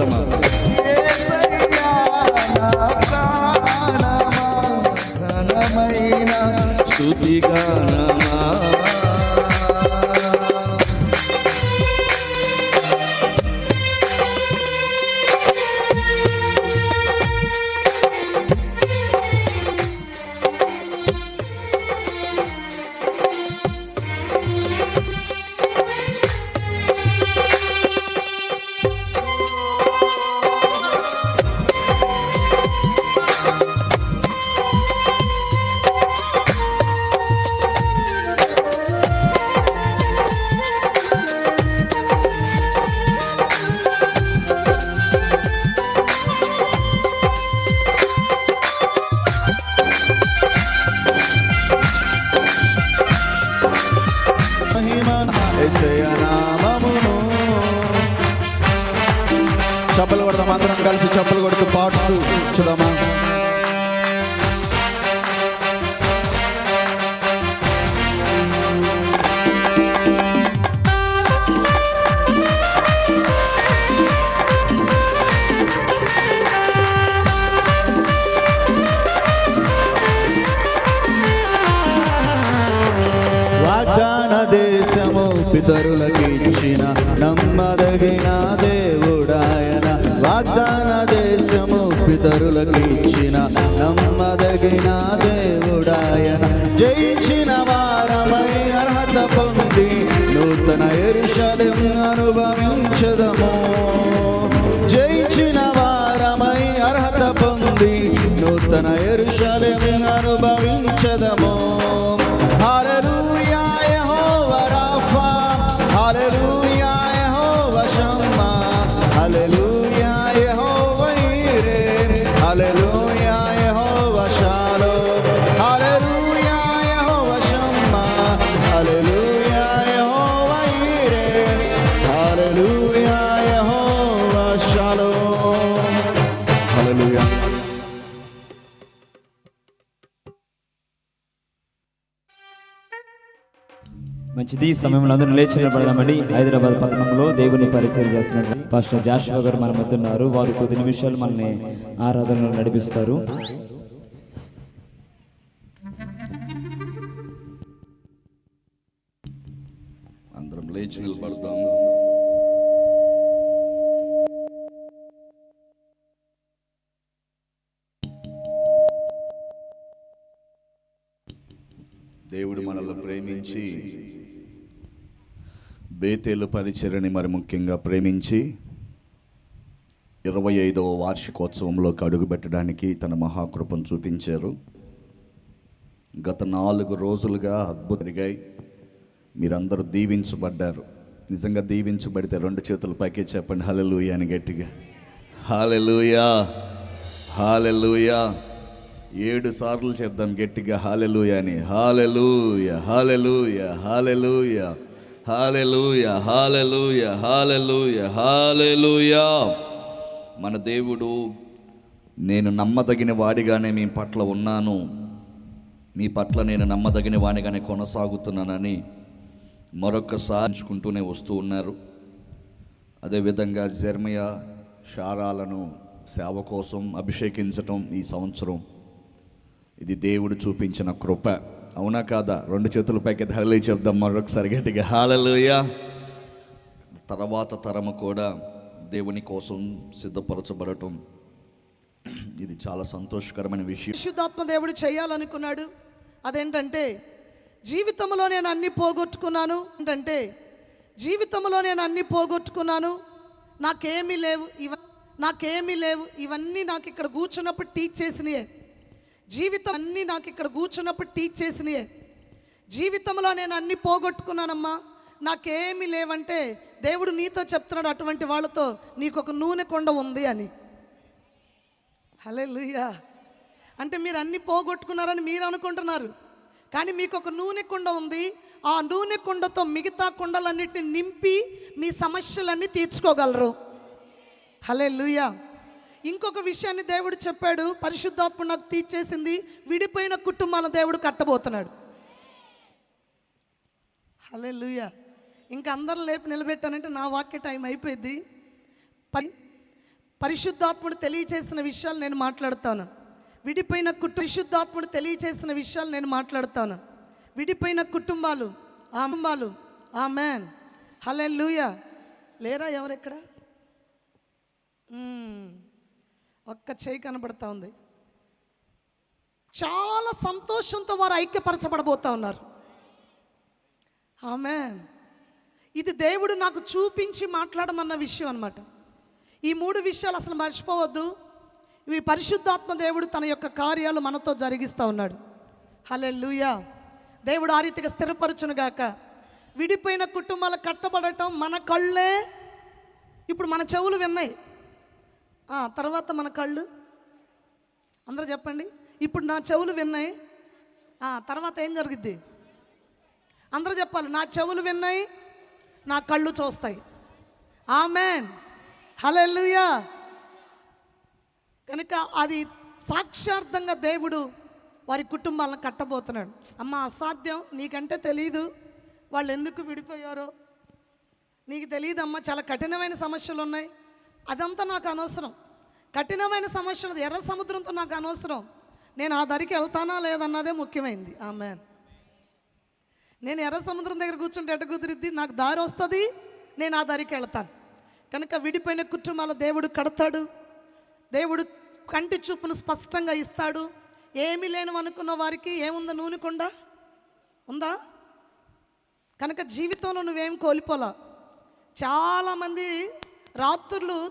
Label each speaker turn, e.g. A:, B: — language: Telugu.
A: చెప్దామా
B: యేసయ్యా
A: కొడుతూ పితరులకు ఇచ్చిన నమ్మదగిన దేవుడాయన. జయించిన వారమై అర్హత పొంది నూతన ఎరుషలెం అనుభవించదము. జయించిన వారమై అర్హత పొంది నూతన ఎరుషలెం అనుభవించదము. Hallelujah.
C: మంచిది సమయంలో అందరూ లేచి నిలబడదామండి హైదరాబాద్ పట్టణంలో దేవుని పరిచయం చేస్తున్నట్టు పాస్టర్ జాషువా గారు మన మధ్య ఉన్నారు. వారు కొద్ది నిమిషాలు మనల్ని ఆరాధనలో నడిపిస్తారు.
A: అందరం లేచి నిలబడదాం. దేవుడు మనల్ని ప్రేమించి బేతేలు పరిచర్ని మరి ముఖ్యంగా ప్రేమించి ఇరవై ఐదవ వార్షికోత్సవంలోకి అడుగుపెట్టడానికి తన మహాకృపను చూపించారు. గత నాలుగు రోజులుగా అద్భుతం మీరందరూ దీవించబడ్డారు. నిజంగా దీవించబడితే రెండు చేతులు పైకి చెప్పండి. హలెలూయ అని గట్టిగా. హాలెలుయా హాలెలుయా ఏడు సార్లు చెప్దాం గట్టిగా. హాలెలుయా అని. Hallelujah hallelujah hallelujah hallelujah hallelujah hallelujah hallelujah. మన దేవుడు నేను నమ్మదగిన వాడిగానే మీ పట్ల ఉన్నాను. మీ పట్ల నేను నమ్మదగిన వాడిగానే కొనసాగుతున్నానని మరొకసారించుకుంటూనే వస్తూ ఉన్నారు. అదేవిధంగా జర్మయ శారాలను సేవ కోసం అభిషేకించటం ఈ సంవత్సరం. ఇది దేవుడు చూపించిన కృప. అవునా కాదా? రెండు చేతుల పైకి హలే చెప్దాం మరొకసారి గట్టిగా. హాలలోయ తర్వాత తరము కూడా దేవుని కోసం సిద్ధపరచబడటం. ఇది చాలా సంతోషకరమైన విషయం.
D: పరిశుద్ధాత్మ దేవుడు చేయాలనుకున్నాడు. అదేంటంటే జీవితంలో నేను అన్ని పోగొట్టుకున్నాను. ఏంటంటే జీవితంలో నేను అన్ని పోగొట్టుకున్నాను. నాకేమీ లేవు ఇవ నాకేమీ లేవు. ఇవన్నీ నాకు ఇక్కడ కూర్చున్నప్పుడు టీచ్ చేసినాయే. జీవితం అన్నీ నాకు ఇక్కడ కూర్చున్నప్పుడు టీచ్ చేసినాయే. జీవితంలో నేను అన్ని పోగొట్టుకున్నానమ్మా. నాకేమీ లేవంటే దేవుడు నీతో చెప్తున్నాడు అటువంటి వాళ్ళతో నీకు ఒక నూనె కొండ ఉంది అని. హలే అంటే మీరు అన్ని పోగొట్టుకున్నారని మీరు అనుకుంటున్నారు. కానీ మీకు ఒక నూనె కుండ ఉంది. ఆ నూనె కుండతో మిగతా కుండలన్నిటిని నింపి మీ సమస్యలన్నీ తీర్చుకోగలరు. హలే ఇంకొక విషయాన్ని దేవుడు చెప్పాడు. పరిశుద్ధాత్మ నాకు తీర్చేసింది. విడిపోయిన కుటుంబాలను దేవుడు కట్టబోతున్నాడు. హలే లూయ ఇంకా అందరం లేపి నిలబెట్టానంటే నా వాక్య టైం అయిపోయింది. పరి పరిశుద్ధాత్ముడు తెలియచేసిన విషయాలు నేను మాట్లాడతాను. విడిపోయిన కుటుంబ పరిశుద్ధాత్ముడు తెలియచేసిన విషయాలు నేను మాట్లాడతాను. విడిపోయిన కుటుంబాలు ఆ కుటుంబాలు ఆ మ్యాన్ హలే లూయ లేరా ఎవరెక్కడ? ఒక్క చేయి కనబడతా ఉంది. చాలా సంతోషంతో వారు ఐక్యపరచబడబోతా ఉన్నారు. ఆమె ఇది దేవుడు నాకు చూపించి మాట్లాడమన్న విషయం అనమాట ఈ మూడు విషయాలు అసలు మర్చిపోవద్దు. ఇవి పరిశుద్ధాత్మ దేవుడు తన యొక్క కార్యాలు మనతో జరిగిస్తూ ఉన్నాడు. హలే దేవుడు ఆ రీతిగా స్థిరపరచునుగాక విడిపోయిన కుటుంబాలు కట్టబడటం మన కళ్ళే. ఇప్పుడు మన చెవులు విన్నాయి. తర్వాత మన కళ్ళు. అందరూ చెప్పండి. ఇప్పుడు నా చెవులు విన్నాయి. తర్వాత ఏం జరుగుద్ది? అందరూ చెప్పాలి నా చెవులు విన్నాయి నా కళ్ళు చూస్తాయి. ఆమెన్. హలెల్లుయా. కనుక అది సాక్షార్థంగా దేవుడు వారి కుటుంబాలను కట్టబోతున్నాడు. అమ్మ అసాధ్యం. నీకంటే తెలీదు. వాళ్ళు ఎందుకు విడిపోయారో. నీకు తెలియదమ్మా చాలా కఠినమైన సమస్యలు ఉన్నాయి అదంతా నాకు అనవసరం. కఠినమైన సమస్యలు ఎర్ర సముద్రంతో నాకు అనవసరం. నేను ఆ దరికి వెళ్తానా లేదన్నదే ముఖ్యమైంది. ఆమె నేను ఎర్ర సముద్రం దగ్గర కూర్చుంటే ఎట కుదిరిద్ది? నాకు దారి వస్తుంది నేను ఆ దరికి వెళ్తాను. కనుక విడిపోయిన కుటుంబాలు దేవుడు కడతాడు. దేవుడు కంటి చూపును స్పష్టంగా ఇస్తాడు. ఏమీ లేను అనుకున్న వారికి ఏముందా నూనె కొండ? ఉందా? కనుక జీవితంలో నువ్వేం కోల్పోలా. చాలామంది రాత్రులు